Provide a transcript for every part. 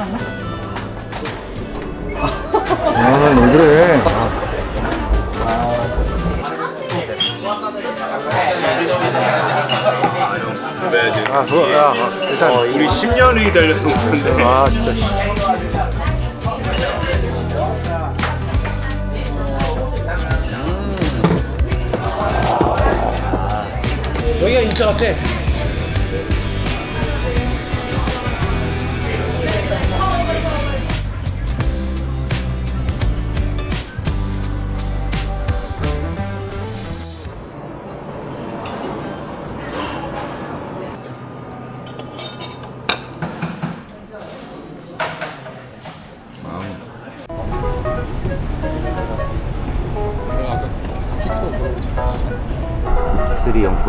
생각나. 아, 왜 그래? 아, 아 그거, 야, 아, 일단. 우리 10년을 기다려서 온 건데. 아, 진짜. 씨. 여기가 인천 같아.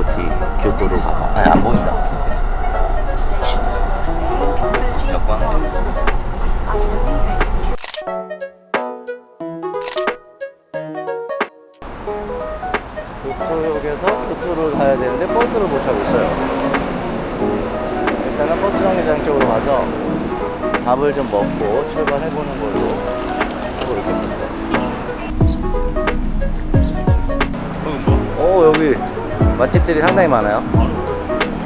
영포티 교토로 가다. 아니 안 보인다. 교토역에서 교토를 가야 되는데 버스를 못 타고 있어요. 일단은 버스 정류장 쪽으로 가서 밥을 좀 먹고 출발해보는 걸로 하고 있겠는데. 오 여기 맛집들이 상당히 많아요.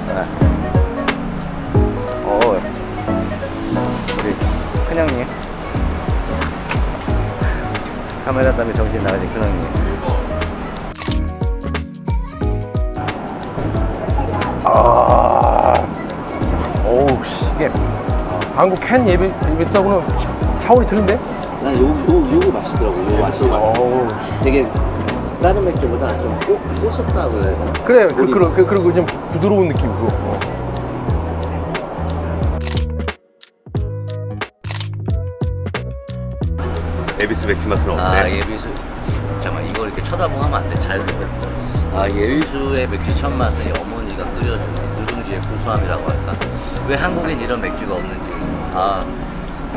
네. 어 우리 큰 형님 카메라 때문에 정신 나가진 큰형님. 아, 오우 씨, 이게 한국 캔 예비 예비하고는 차원이 틀린데? 난 요, 요, 요거 맛있더라고. 요 맛이 어우 되게 다른 맥주보다 좀 꼬, 꼬숩다고 해야 되나? 그래 그, 그, 그, 그리고 좀 부드러운 느낌이고 어. 에비스 맥주 맛은 어때? 아 예비수 잠깐만 이걸 이렇게 쳐다보면 하면 안돼 자연스럽게 아 예비수의 맥주 첫 맛은 어머니가 끓여준 누룽지의 구수함이라고 할까 왜 한국엔 이런 맥주가 없는지 아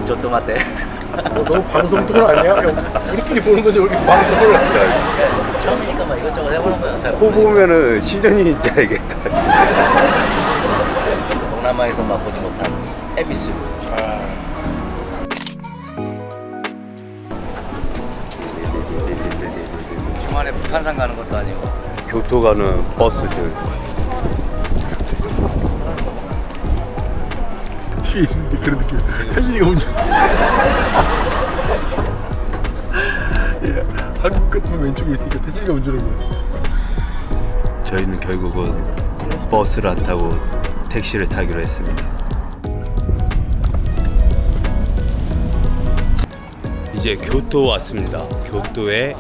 저또 맞대 뭐 너무 방송 토론 아니야? 형, 우리끼리 보는 거지 우리 방송을 처음이니까 막 이것저것 해보는 거야 잘 코 모르니까. 보면은 신전인지 알겠다. 동남아에서 맛보지 못한 에비스 주말에 북한산 가는 것도 아니고 교토 가는 버스들. 뒤에 있는데 그런 느낌 태진이가 운전 한국 같으면 왼쪽에 있으니까 태진이가 운전하고 저희는 결국은 버스를 안 타고 택시를 타기로 했습니다. 이제 교토 왔습니다. 교토의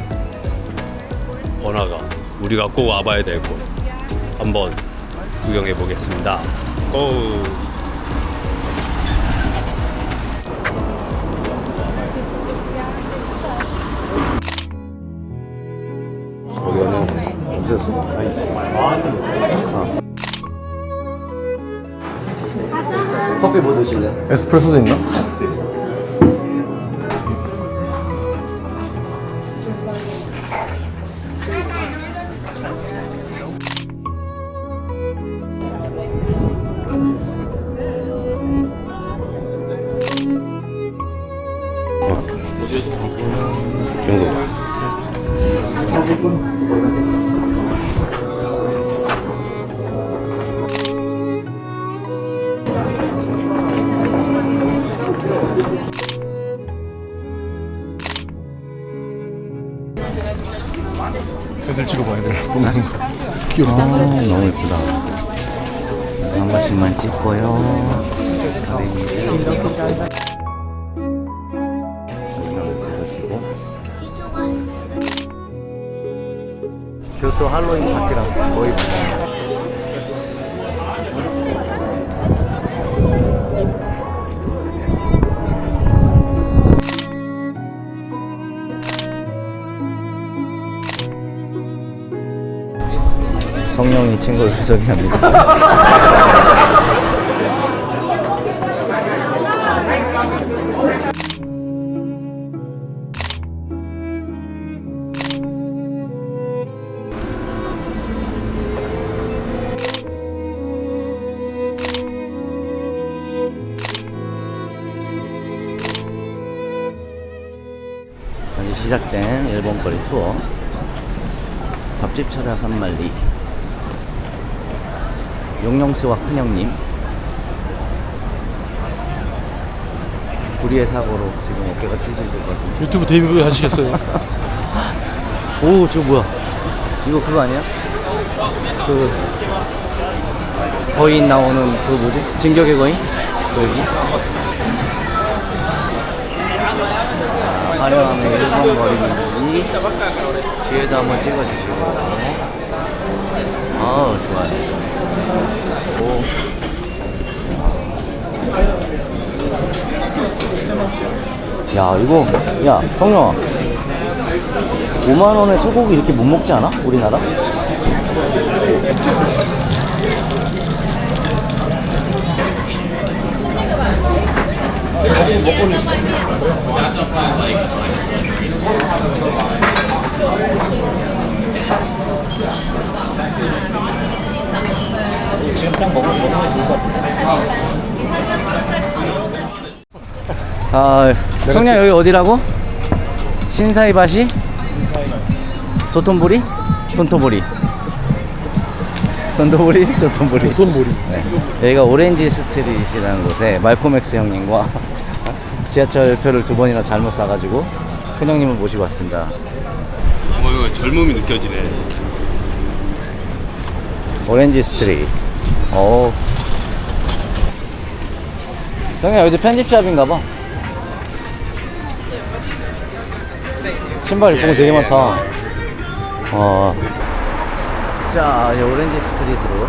번화가 우리가 꼭 와봐야 될 곳 한번 구경해 보겠습니다. 고! 저기는 없었어. 커피 뭐 드실래? 에스프레소도 있나? 이정 귀엽다 아, 너무 예쁘다. 한 번씩만 찍고요. 교토 할로윈 파티랑 거의 성령이 친구를 소개합니다. 시작된 일본 거리 투어. 밥집 찾아 산말리. 용용스와 큰형님 불의의 사고로 지금 어깨가 찢어졌거든요. 유튜브 데뷔 하시겠어요? 오, 저 뭐야? 이거 그거 아니야? 그 거인 나오는 그 뭐지? 진격의 거인? 그 여기? 아, 화려함의 일성거리는지 뒤에도 한번 찍어주시고 아 좋아요 오. 야 이거 야 성영아 5만 원에 소고기 이렇게 못 먹지 않아? 우리나라? 지금 딱 먹으면, 먹으면 좋을 것 같은데? 아, 성냥 여기 어디라고? 신사이바시? 도톤보리? 돈토보리? 돈토보리? 도톤보리? 돈보리. 네. 여기가 오렌지 스트릿이라는 곳에 말코맥스 형님과 지하철표를 두 번이나 잘못 사가지고 큰 형님을 모시고 왔습니다. 뭐 이거 젊음이 느껴지네. 오렌지 스트릿. 오. 형님 여기 편집샵인가 봐. 신발 이쁜 거 되게 많다. 어. 자, 이 오렌지 스트릿으로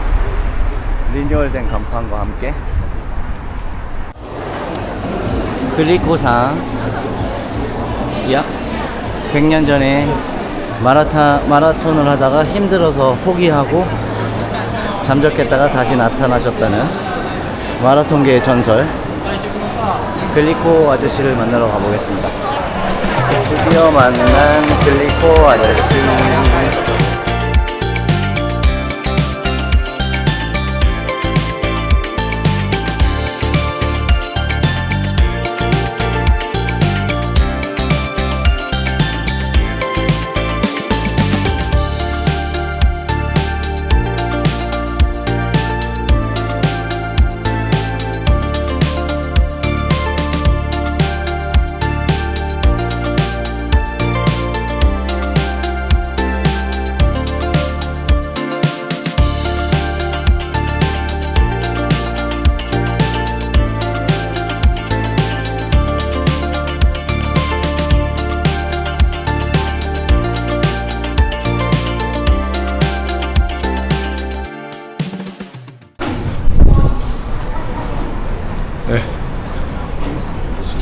리뉴얼된 간판과 함께 글리코상 약 100년 전에 마라타, 마라톤을 하다가 힘들어서 포기하고 잠적했다가 다시 나타나셨다는 마라톤계의 전설 글리코 아저씨를 만나러 가보겠습니다. 드디어 만난 글리코 아저씨.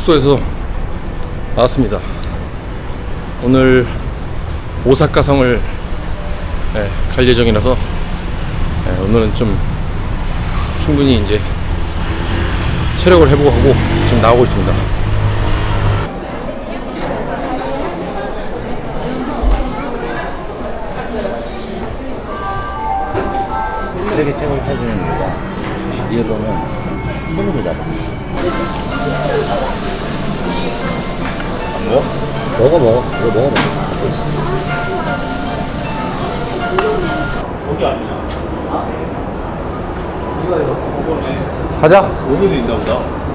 숙소에서 나왔습니다. 오늘 오사카 성을 네, 갈 예정이라서 네, 오늘은 좀 충분히 이제 체력을 회복하고 지금 나오고 있습니다. 쓰레기 책을 찾는 이유가 이걸로는 손으로 잡아. 뭐? 먹어 먹어. 이거 먹어 먹어. 가자. 오븐도 있나 보다.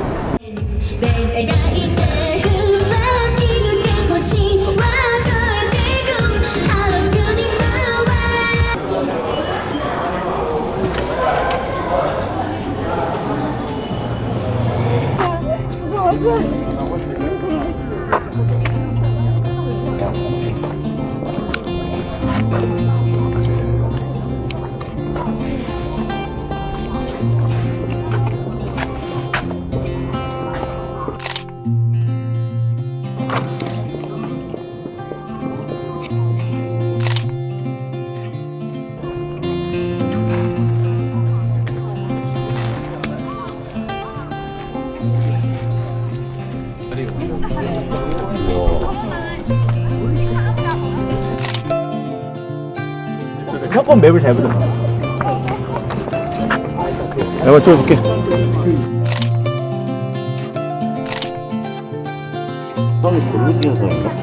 형건 맵을 잘 보자. 내가 찍어줄게. 성이 별로 뛰어서인가?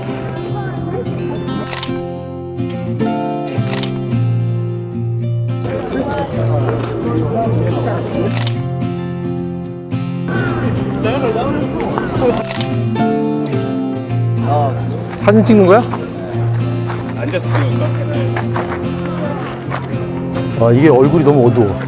사진 찍는 거야? 앉아서 찍는 거야? 아 이게 얼굴이 너무 어두워